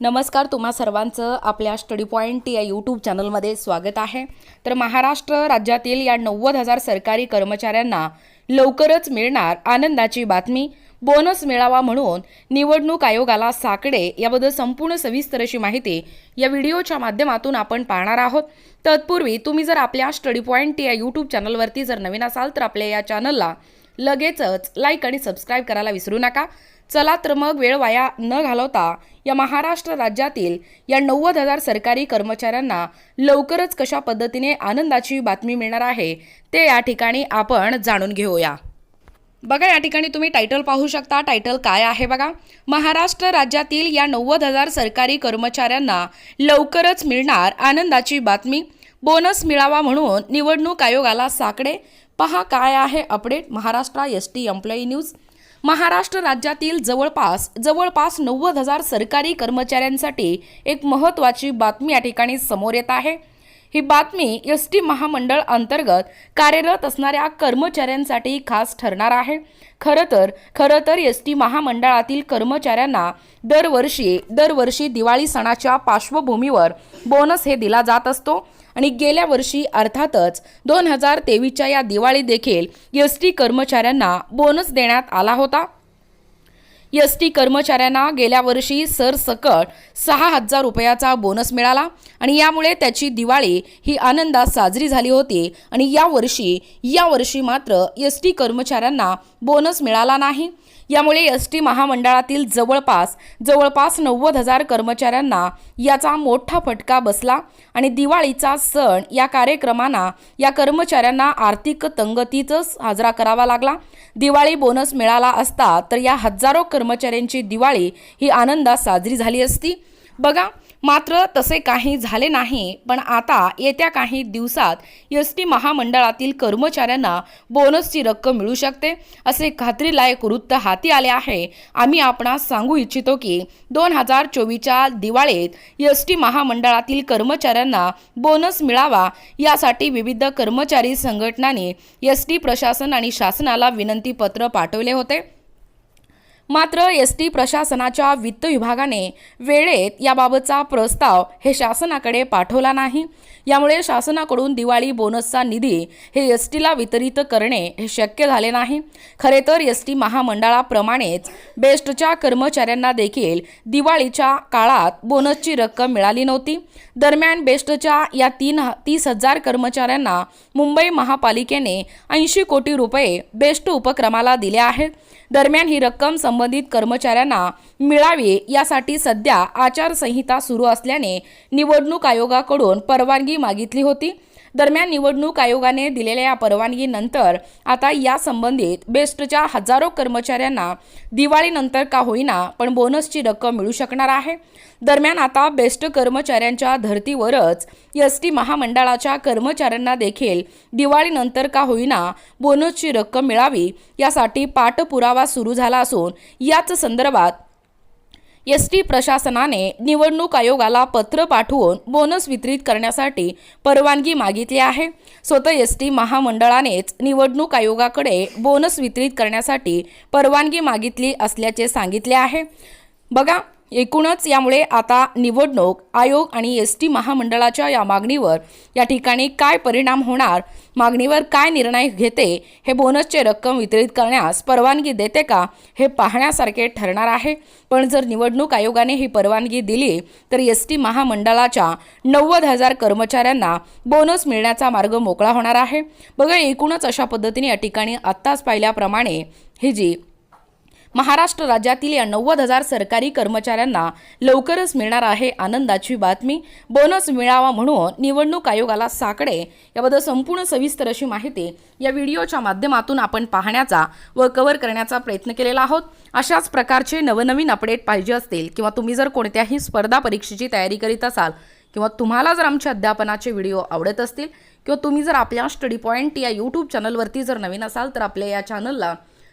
नमस्कार तुम्हा सर्वांचं आपल्या स्टडी पॉईंट या यूट्यूब चॅनलमध्ये स्वागत आहे. तर महाराष्ट्र राज्यातील या नव्वद हजार सरकारी कर्मचाऱ्यांना लवकरच मिळणार आनंदाची बातमी बोनस मिळावा म्हणून निवडणूक आयोगाला साकडे याबद्दल संपूर्ण सविस्तर अशी माहिती या व्हिडिओच्या माध्यमातून आपण पाहणार आहोत. तत्पूर्वी तुम्ही जर आपल्या स्टडी पॉईंट या यूट्यूब चॅनलवरती जर नवीन असाल तर आपल्या या चॅनलला लगेचच लाईक आणि सबस्क्राईब करायला विसरू नका. चला तर मग वेळ वाया न घालवता या महाराष्ट्र राज्यातील या नव्वद हजार सरकारी कर्मचाऱ्यांना लवकरच कशा पद्धतीने आनंदाची बातमी मिळणार आहे ते या ठिकाणी आपण जाणून घेऊया. बघा या ठिकाणी तुम्ही टायटल पाहू शकता. टायटल काय आहे बघा? महाराष्ट्र राज्यातील या नव्वद हजार सरकारी कर्मचाऱ्यांना लवकरच मिळणार आनंदाची बातमी. बोनस मिळावा म्हणून निवडणूक आयोगाला साकडे. पहा काय आहे update. Maharashtra S T employee news. Maharashtra राज्यातील जवळपास जवळपास नव्वद हजार सरकारी कर्मचाऱ्यांसाठी एक महत्त्वाची बातमी या ठिकाणी समोर येत आहे. ही बातमी एस टी महामंडळ अंतर्गत कार्यरत असणाऱ्या कर्मचाऱ्यांसाठी खास ठरणार आहे. खरं तर खरं तर एस टी महामंडळातील कर्मचाऱ्यांना दरवर्षी दरवर्षी दिवाळी सणाच्या पार्श्वभूमीवर बोनस हे दिला जात असतो. आणि गेल्या वर्षी अर्थातच दोन हजार तेवीसच्या या दिवाळी देखील एस टी कर्मचाऱ्यांना बोनस देण्यात आला होता. एस टी कर्मचाऱ्यांना गेल्या वर्षी सरसकट सहा हजार रुपयाचा बोनस मिळाला आणि यामुळे त्याची दिवाळी ही आनंदात साजरी झाली होती. आणि यावर्षी यावर्षी मात्र एस टी कर्मचाऱ्यांना बोनस मिळाला नाही. यामुळे एस टी महामंडळातील जवळपास जवळपास नव्वद हजार कर्मचाऱ्यांना याचा मोठा फटका बसला आणि दिवाळीचा सण या कार्यक्रमांना या कर्मचाऱ्यांना आर्थिक तंगतीतच साजरा करावा लागला. दिवाळी बोनस मिळाला असता तर या हजारो कर्मचाऱ्यांची दिवाळी ही आनंदात साजरी झाली असती. बघा मात्र तसे काही झाले नाही पण आता येत्या काही दिवसात एस टी महामंडळातील कर्मचाऱ्यांना बोनसची रक्कम मिळू शकते असे खात्रीलायक वृत्त हाती आले आहे. आम्ही आपणास सांगू इच्छितो की दोन हजार चोवीसच्या दिवाळीत एस टी महामंडळातील कर्मचाऱ्यांना बोनस मिळावा यासाठी विविध कर्मचारी संघटनांनी एस टी प्रशासन आणि शासनाला विनंतीपत्र पाठवले होते. मात्र एस टी प्रशासनाच्या वित्त विभागाने वेळेत याबाबतचा प्रस्ताव हे शासनाकडे पाठवला नाही. यामुळे शासनाकडून दिवाळी बोनसचा निधी हे एस टीला वितरित करणे हे शक्य झाले नाही. खरे तर एस टी महामंडळाप्रमाणेच बेस्टच्या कर्मचाऱ्यांना देखील दिवाळीच्या काळात बोनसची रक्कम मिळाली नव्हती. दरम्यान बेस्टच्या या तीन तीस हजार कर्मचाऱ्यांना मुंबई महापालिकेने ऐंशी कोटी रुपये बेस्ट उपक्रमाला दिले आहेत. दरम्यान ही रक्कम संबंधित कर्मचाऱ्यांना मिळावी यासाठी सध्या आचारसंहिता सुरू असल्याने निवडणूक आयोगाकडून परवानगी मागितली होती. दरम्यान निवडणूक आयोगाने दिलेल्या या परवानगीनंतर आता या संबंधित बेस्टच्या हजारो कर्मचाऱ्यांना दिवाळीनंतर का होईना पण बोनसची रक्कम मिळू शकणार आहे. दरम्यान आता बेस्ट कर्मचाऱ्यांच्या धर्तीवरच एस टी महामंडळाच्या कर्मचाऱ्यांना देखील दिवाळीनंतर का होईना बोनसची रक्कम मिळावी यासाठी पाठपुरावा सुरू झाला असून याच संदर्भात एस टी प्रशासनाने निवडणूक आयोगाला पत्र पाठवून बोनस वितरित करण्यासाठी परवानगी मागितली आहे. स्वतः एस टी महामंडळानेच निवडणूक आयोगाकडे बोनस वितरित करण्यासाठी परवानगी मागितली असल्याचे सांगितले आहे. बघा एकूणच यामुळे आता निवडणूक आयोग आणि एस टी महामंडळाच्या या मागणीवर या ठिकाणी काय परिणाम होणार मागणीवर काय निर्णय घेते हे बोनसचे रक्कम वितरित करण्यास परवानगी देते का हे पाहण्यासारखे ठरणार आहे. पण जर निवडणूक आयोगाने ही परवानगी दिली तर एस टी महामंडळाच्या नव्वद हजार कर्मचाऱ्यांना बोनस मिळण्याचा मार्ग मोकळा होणार आहे. बघा एकूणच अशा पद्धतीने या ठिकाणी आत्ताच पाहिल्याप्रमाणे ही जी महाराष्ट्र राज्यातील या नव्वद हजार सरकारी कर्मचाऱ्यांना लवकरच मिळणार आहे आनंदाची बातमी. बोनस मिळावा म्हणून निवडणूक आयोगाला साकडे. याबद्दल संपूर्ण सविस्तर अशी माहिती या व्हिडिओच्या माध्यमातून आपण पाहण्याचा व कव्हर करण्याचा प्रयत्न केलेला आहोत. अशाच प्रकारचे नवनवीन अपडेट पाहिजे असतील किंवा तुम्ही जर कोणत्याही स्पर्धा परीक्षेची तयारी करीत असाल किंवा तुम्हाला जर आमच्या अध्यापनाचे व्हिडिओ आवडत असतील किंवा तुम्ही जर आपल्या स्टडी पॉईंट या यूट्यूब चॅनलवरती जर नवीन असाल तर आपल्या या चॅनलला